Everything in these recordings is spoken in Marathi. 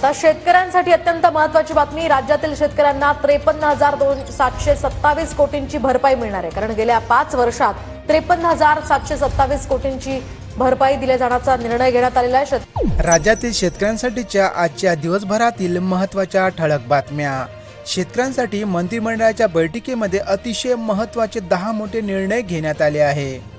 आता शेतकऱ्यांसाठी अत्यंत महत्वाची बातमी राज्यातील शेतकऱ्यांना त्रेपन्न हजार दोन सातशे सत्तावीस कोटींची भरपाई मिळणार आहे. कारण गेल्या पाच वर्षात त्रेपन्न हजार सातशे सत्तावीस कोटींची भरपाई दिल्या जाण्याचा निर्णय घेण्यात आलेला आहे. राज्यातील शेतकऱ्यांसाठीच्या आजच्या दिवसभरातील महत्त्वाच्या ठळक बातम्या. शेतकऱ्यांसाठी मंत्रिमंडळाच्या बैठकीमध्ये अतिशय महत्त्वाचे दहा मोठे निर्णय घेण्यात आले आहे.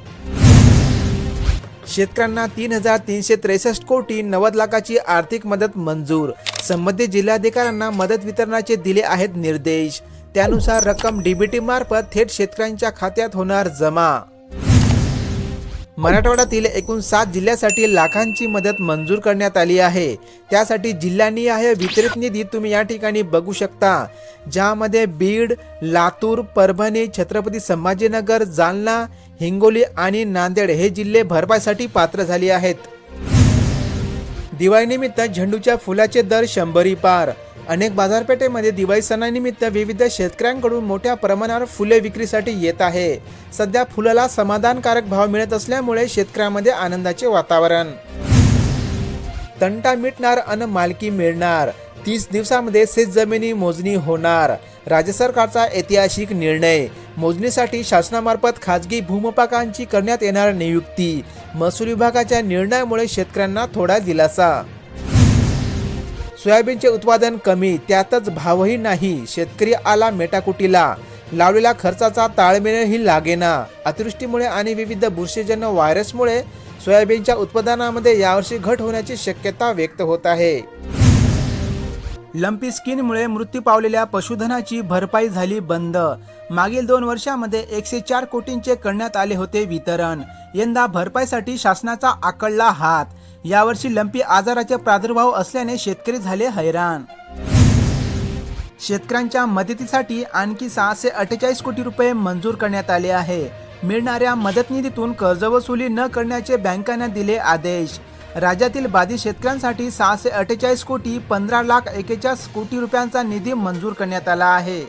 शेतकऱ्यांना तीन हजार तीनशे त्रेसष्ट कोटी नव्वद लाखाची आर्थिक मदत मंजूर. संबंधित जिल्हाधिकाऱ्यांना मदत वितरणाचे दिले आहेत निर्देश. त्यानुसार रक्कम डीबीटी मार्फत थेट शेतकऱ्यांच्या खात्यात होणार जमा. मराठवाड्यातील एकूण सात जिल्ह्यासाठी लाखांची मदत मंजूर करण्यात आली आहे. त्यासाठी जिल्हानिहाय वितरित निधी तुम्ही या ठिकाणी बघू शकता. ज्यामध्ये बीड लातूर परभणी छत्रपती संभाजीनगर जालना हिंगोली आणि नांदेड हे जिल्हे भरपाईसाठी पात्र झाले आहेत. दिवाळीनिमित्त झेंडूच्या फुलाचे दर शंभरी पार. अनेक बाजारपेठेमध्ये दिवाळी सणानिमित्त विविध शेतकऱ्यांकडून मोठ्या प्रमाणावर फुले विक्रीसाठी येत आहे. सध्या फुलाला समाधानकारक भाव मिळत असल्यामुळे शेतकऱ्यांमध्ये आनंदाचे वातावरण. तंटा मिटणार अन मालकी मिळणार. तीस दिवसामध्ये शेत जमिनी मोजणी होणार. राज्य सरकारचा ऐतिहासिक निर्णय. मोजणीसाठी शासनामार्फत खाजगी भूमपाकांची करण्यात येणार नियुक्ती. महसूल विभागाच्या निर्णयामुळे शेतकऱ्यांना थोडा दिलासा. सोयाबीनचे उत्पादन कमी त्यातच भावही नाही. शेतकरी आला मेटाकुटीला. लावलेला खर्चाचा ताळमेळही लागेना. अतिवृष्टीमुळे आणि विविध बुरशीजन्य व्हायरसमुळे सोयाबीनच्या उत्पादनामध्ये यावर्षी घट होण्याची शक्यता व्यक्त होत आहे. लंपी स्किनमुळे मृत्यू पावलेल्या पशुधनाची भरपाई झाली बंद. मागील दोन वर्षामध्ये एकशे चार कोटींचे करण्यात आले होते वितरण. यंदा भरपाईसाठी शासनाचा आकडला हात. यावर्षी लंपी आजाराचे प्रादुर्भाव असल्याने शेतकरी झाले हैराण. शेतकऱ्यांच्या मदतीसाठी आणखी सहाशे अठ्ठेचाळीस कोटी रुपये मंजूर करण्यात आले आहे. मिळणाऱ्या मदत निधीतून कर्जवसुली न करण्याचे बँकांना दिले आदेश. राज्यातील बाधित शेतकऱ्यांसाठी सहाशे अठ्ठेचाळीस कोटी पंधरा लाख एकेचाळीस कोटी रुपयांचा निधी मंजूर करण्यात आला आहे.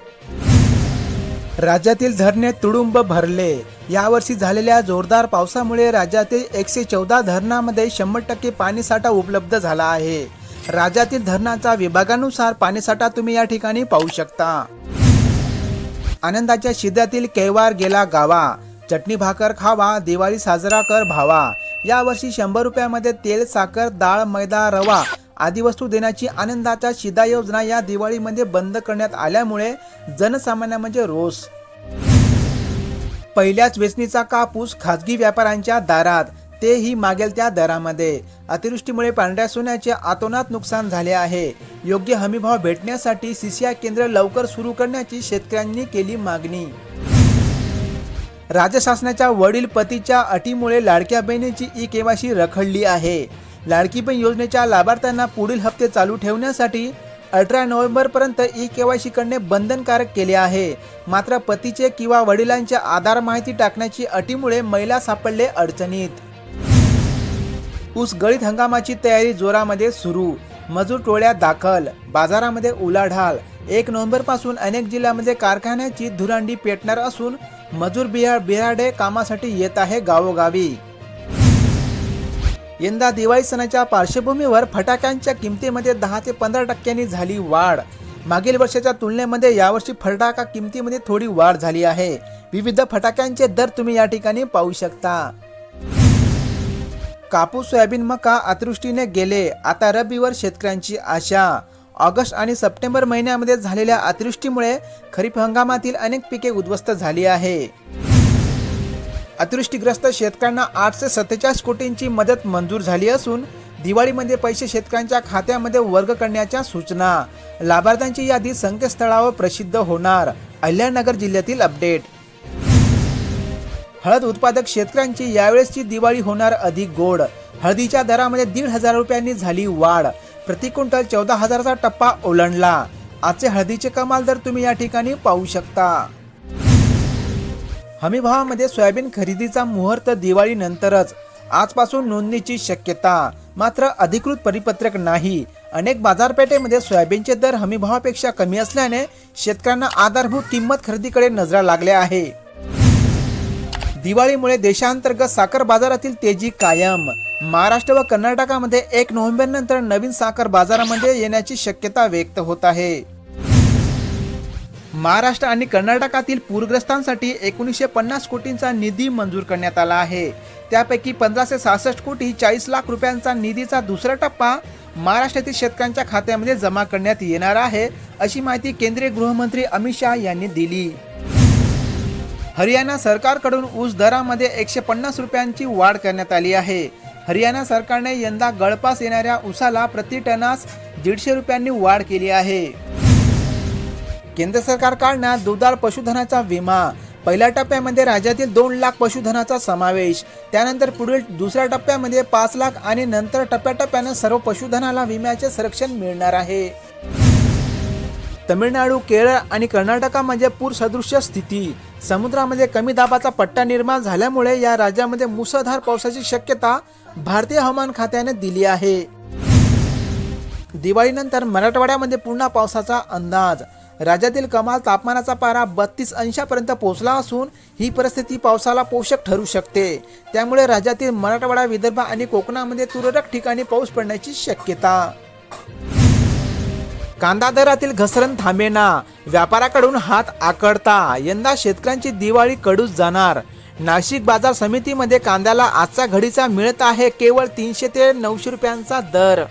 राज्यातील धरणे तुडुंब भरले. यावर्षी झालेल्या जोरदार पावसामुळे राज्यातील एकशे चौदा धरणामध्ये शंभर टक्के पाणीसाठा उपलब्ध झाला आहे. राज्यातील धरणाचा विभागानुसार पाणीसाठा तुम्ही या ठिकाणी पाहू शकता. आनंदाच्या शिद्यातील कैवार गेला गावा. चटणी भाकर खावा दिवाळी साजरा कर भावा. यावर्षी शंभर रुपयामध्ये तेल साखर डाळ मैदा रवा आदी वस्तू देण्याची आनंदाच्या शिदा योजना या दिवाळीमध्ये बंद करण्यात आल्यामुळे जनसामान्य म्हणजे रोष. पहिल्याच वेचणीचा कापूस खाजगी व्यापाऱ्यांच्या दारात तेही मागेल त्या दरामध्ये. अतिवृष्टीमुळे पांढऱ्या सोन्याचे आतोनात नुकसान झाले आहे. योग्य हमीभाव भेटण्यासाठी सीसीआय केंद्र लवकर सुरू करण्याची शेतकऱ्यांनी केली मागणी. राज्य शासनाच्या वडील पतीच्या अटीमुळे लाडक्या बहिणीची ई केवायसी रखडली आहे. लाडकी बहीण योजनेच्या लाभार्थ्यांना पुढील हप्ते चालू ठेवण्यासाठी अठरा नोव्हेंबरपर्यंत ई के वाय करणे बंधनकारक केले आहे. मात्र पतीचे किंवा वडिलांच्या आधार माहिती टाकण्याची अटीमुळे महिला सापडले अडचणीत. ऊस गळीत हंगामाची तयारी जोरामध्ये सुरू. मजूर टोळ्या दाखल. बाजारामध्ये उलाढाल. एक नोव्हेंबरपासून अनेक जिल्ह्यामध्ये कारखान्याची धुरांडी पेटणार असून मजूर बिहार बिहाडे कामासाठी येत आहे गावोगावी. यंदा दिवाळी सणाच्या पार्श्वभूमीवर फटाक्यांच्या किमतीमध्ये दहा ते पंधरा टक्क्यांनी झाली वाढ. मागील वर्षाच्या तुलनेमध्ये यावर्षी फटाका किमतीमध्ये थोडी वाढ झाली आहे. विविध फटाक्यांचे दर तुम्ही या ठिकाणी पाहू शकता. कापूस सोयाबीन मका अतिवृष्टीने गेले. आता रब्बीवर शेतकऱ्यांची आशा. ऑगस्ट आणि सप्टेंबर महिन्यामध्ये झालेल्या अतिवृष्टीमुळे खरीप हंगामातील अनेक पिके उद्ध्वस्त झाली आहे. अतिवृष्टीग्रस्त शेतकऱ्यांना आठशे सत्तेचाळीस कोटींची मदत मंजूर झाली असून दिवाळीमध्ये पैसे शेतकऱ्यांच्या खात्यामध्ये वर्ग करण्याच्या सूचना. लाभार्थ्यांची यादी संकेतस्थळावर प्रसिद्ध होणार. अहिल्यानगर जिल्ह्यातील अपडेट. हळद उत्पादक शेतकऱ्यांची यावेळेसची दिवाळी होणार अधिक गोड. हळदीच्या दरामध्ये दीड हजार रुपयांनी झाली वाढ. प्रति क्विंटल चौदा हजाराचा टप्पा ओलांडला. आजचे हळदीचे कमाल दर तुम्ही या ठिकाणी पाहू शकता. हमीभावामध्ये सोयाबीन खरेदीचा मुहूर्त दिवाळीनंतरच. आजपासून नोंदणीची शक्यता. मात्र अधिकृत परिपत्रक नाही. अनेक बाजारपेठेमध्ये सोयाबीनचे दर हमीभावापेक्षा कमी असल्याने शेतकऱ्यांना आधारभूत किंमत खरेदीकडे नजरा लागल्या आहे. दिवाळीमुळे देशांतर्गत साखर बाजारातील तेजी कायम. महाराष्ट्र व कर्नाटकामध्ये एक नोव्हेंबर नंतर नवीन साखर बाजारामध्ये येण्याची शक्यता व्यक्त होत आहे. महाराष्ट्र आणि कर्नाटकातील पूरग्रस्तांसाठी एकोणीसशे पन्नास कोटींचा निधी मंजूर करण्यात आला आहे. त्यापैकी पंधराशे सहासष्ट कोटी चाळीस लाख रुपयांचा निधीचा दुसरा टप्पा महाराष्ट्रातील शेतकऱ्यांच्या खात्यामध्ये जमा करण्यात येणार आहे अशी माहिती केंद्रीय गृहमंत्री अमित शहा यांनी दिली. हरियाणा सरकारकडून ऊस दरामध्ये एकशे पन्नास रुपयांची वाढ करण्यात आली आहे. हरियाणा सरकारने यंदा गळपास येणाऱ्या ऊसाला प्रति टनास दीडशे रुपयांनी वाढ केली आहे. केंद्र सरकार काढणार दुधाळ पशुधनाचा विमा. पहिल्या टप्प्यामध्ये राज्यातील दोन लाख पशुधनाचा समावेश. त्यानंतर पुढील दुसऱ्या टप्प्यामध्ये पाच लाख आणि नंतर टप्प्याटप्प्यानं सर्व पशुधनाला विम्याचे संरक्षण मिळणार आहे. तमिळनाडू केरळ आणि कर्नाटकामध्ये पूर सदृश्य स्थिती. समुद्रामध्ये कमी दाबाचा पट्टा निर्माण झाल्यामुळे या राज्यामध्ये मुसळधार पावसाची शक्यता भारतीय हवामान खात्याने दिली आहे. दिवाळीनंतर मराठवाड्यामध्ये पुन्हा पावसाचा अंदाज. राज्यातील कमाल तापमानाचा पारा बत्तीस अंशापर्यंत पोहोचला असून ही परिस्थिती पावसाला पोषक ठरू शकते. त्यामुळे राज्यातील मराठवाडा विदर्भ आणि कोकणामध्ये तुरळक ठिकाणी पाऊस पडण्याची शक्यता. कांदा दरातील घसरण थांबेना. व्यापाऱ्याकडून हात आकडता. यंदा शेतकऱ्यांची दिवाळी कडूच जाणार. नाशिक बाजार समितीमध्ये कांद्याला आजचा घडीचा मिळत आहे केवळ तीनशे ते नऊशे रुपयांचा दर.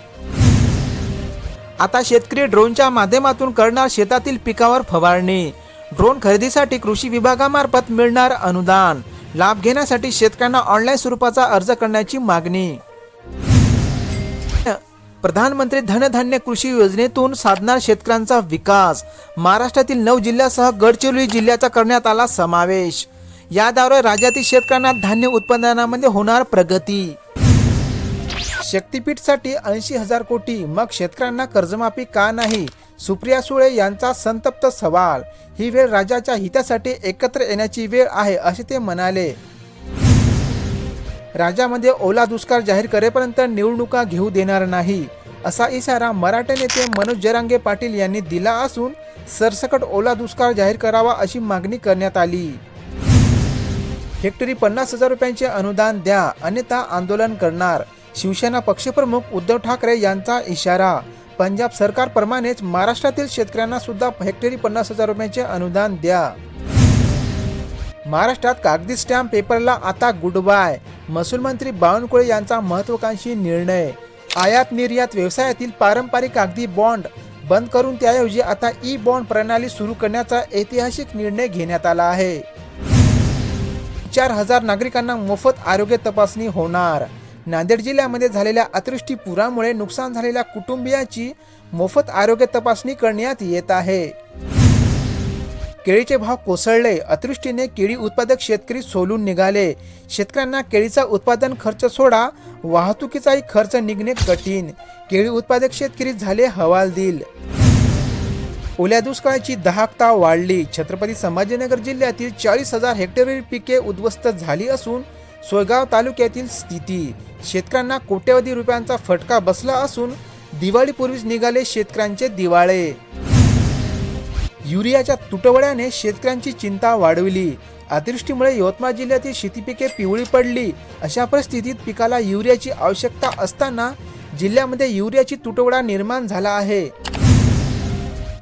आता शेतकरी ड्रोनच्या माध्यमातून करणार शेतातील पिकावर फवारणी. ड्रोन खरेदीसाठी कृषी विभागामार्फत मिळणार अनुदान. लाभ घेण्यासाठी शेतकऱ्यांना ऑनलाईन स्वरूपाचा अर्ज करण्याची मागणी. प्रधानमंत्री धनधान्य कृषी योजनेतून साधणार शेतकऱ्यांचा विकास. महाराष्ट्रातील नऊ जिल्ह्यासह गडचिरोली जिल्ह्याचा करण्यात आला समावेश. याद्वारे राज्यातील शेतकऱ्यांना धान्य उत्पादनामध्ये होणार प्रगती. शक्तीपीठसाठी ऐंशी हजार कोटी. मग शेतकऱ्यांना कर्जमाफी का नाही? सुप्रिया सुळे यांचा संतप्त सवाल. ही वेळ राज्याच्या हितासाठी एकत्र येण्याची वेळ आहे असे ते म्हणाले. राज्यामध्ये ओला दुष्काळ जाहीर करेपर्यंत निवडणुका घेऊ देणार नाही असा इशारा मराठा नेते मनोज जरांगे पाटील यांनी दिला असून सरसकट ओला दुष्काळ जाहीर करावा अशी मागणी करण्यात आली. हेक्टरी पन्नास हजार रुपयांचे अनुदान द्या अन्यथा आंदोलन करणार. शिवसेना पक्षप्रमुख उद्धव ठाकरे यांचा इशारा. पंजाब सरकारप्रमाणेच महाराष्ट्रातील शेतकऱ्यांना सुद्धा हेक्टरी पन्नास हजार रुपयांचे अनुदान द्या. महाराष्ट्रात कागदी स्टॅम्प पेपरला आता गुड बाय. महसूल मंत्री बावनकुळे यांचा महत्वाकांक्षी निर्णय. आयात निर्यात व्यवसायातील पारंपरिक कागदी बॉन्ड बंद करून त्याऐवजी आता ई बॉन्ड प्रणाली सुरू करण्याचा ऐतिहासिक निर्णय घेण्यात आला आहे. चार हजार नागरिकांना मोफत आरोग्य तपासणी होणार. नांदेड जिल्ह्यामध्ये झालेल्या अतिवृष्टी पुरामुळे नुकसान झालेल्या कुटुंबियाची मोफत आरोग्य तपासणी करण्यात येत आहे. केळीचे भाव कोसळले. अतिवृष्टीने केळी उत्पादक शेतकरी सोलून निघाले. शेतकऱ्यांना केळीचा उत्पादन खर्च सोडा वाहतुकीचाही खर्च निघणे कठीण. केळी उत्पादक शेतकरी झाले हवालदिल. ओल्या दुष्काळाची दहाकता वाढली. छत्रपती संभाजीनगर जिल्ह्यातील चाळीस हजार हेक्टरवरील पिके उद्ध्वस्त झाली असून सोयगाव तालुक्यातील स्थिती शेतकऱ्यांना कोट्यवधी रुपयांचा फटका बसला असून दिवाळीपूर्वीच निघाले शेतकऱ्यांचे दिवाळे. युरियाच्या तुटवड्याने शेतकऱ्यांची चिंता वाढविली. अतिवृष्टीमुळे यवतमाळ जिल्ह्यातील शेतीपिके पिवळी पडली. अशा परिस्थितीत पिकाला युरियाची आवश्यकता असताना जिल्ह्यामध्ये युरियाची तुटवडा निर्माण झाला आहे.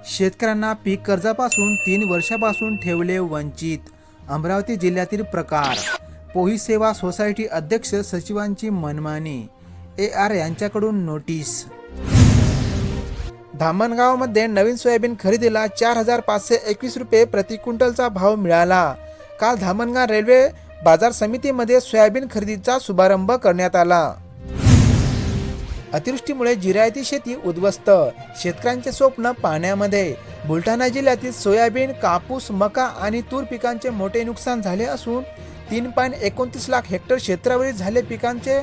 शेतकऱ्यांना पीक कर्जापासून तीन वर्षापासून ठेवले वंचित. अमरावती जिल्ह्यातील प्रकार पोही सेवा सोसायटी अध्यक्ष सचिवांची मनमानी. ए आर यांच्याकडून नोटीस. धामणगावमध्ये नवीन सोयाबीन खरेदीला चार हजार पाचशे एकवीस रुपये प्रति क्विंटलचा भाव मिळाला. काल धामणगाव रेल्वे बाजार समितीमध्ये सोयाबीन खरेदीचा शुभारंभ करण्यात आला. अतिवृष्टीमुळे जिरायती शेती उद्ध्वस्त. शेतकऱ्यांचे स्वप्न पाण्यामध्ये बुलढाणा जिल्ह्यातील सोयाबीन कापूस मका आणि तूर पिकांचे मोठे नुकसान झाले असून तीन पॉईंट एकोणतीस लाख हेक्टर क्षेत्रावरील झाले पिकांचे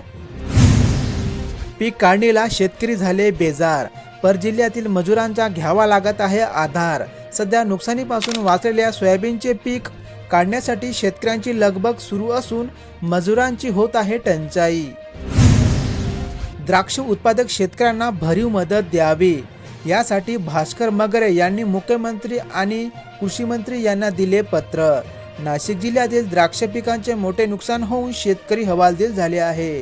पीक काढणीला शेतकरी झाले बेजार. पर जिल्ह्यातील मजुरांचा घ्यावा लागत आहे आधार. सध्या नुकसानीपासून वाचलेल्या सोयाबीनचे पीक काढण्यासाठी शेतकऱ्यांची लगबग सुरू असून मजुरांची होत आहे टंचाई. द्राक्ष उत्पादक शेतकऱ्यांना भरीव मदत द्यावी. यासाठी भास्कर मगरे यांनी मुख्यमंत्री आणि कृषी मंत्री यांना दिले पत्र. नाशिक जिल्ह्यातील द्राक्ष पिकांचे मोठे नुकसान होऊन शेतकरी हवालदिल झाले आहे.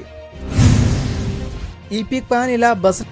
ई पीक पाहणीला बस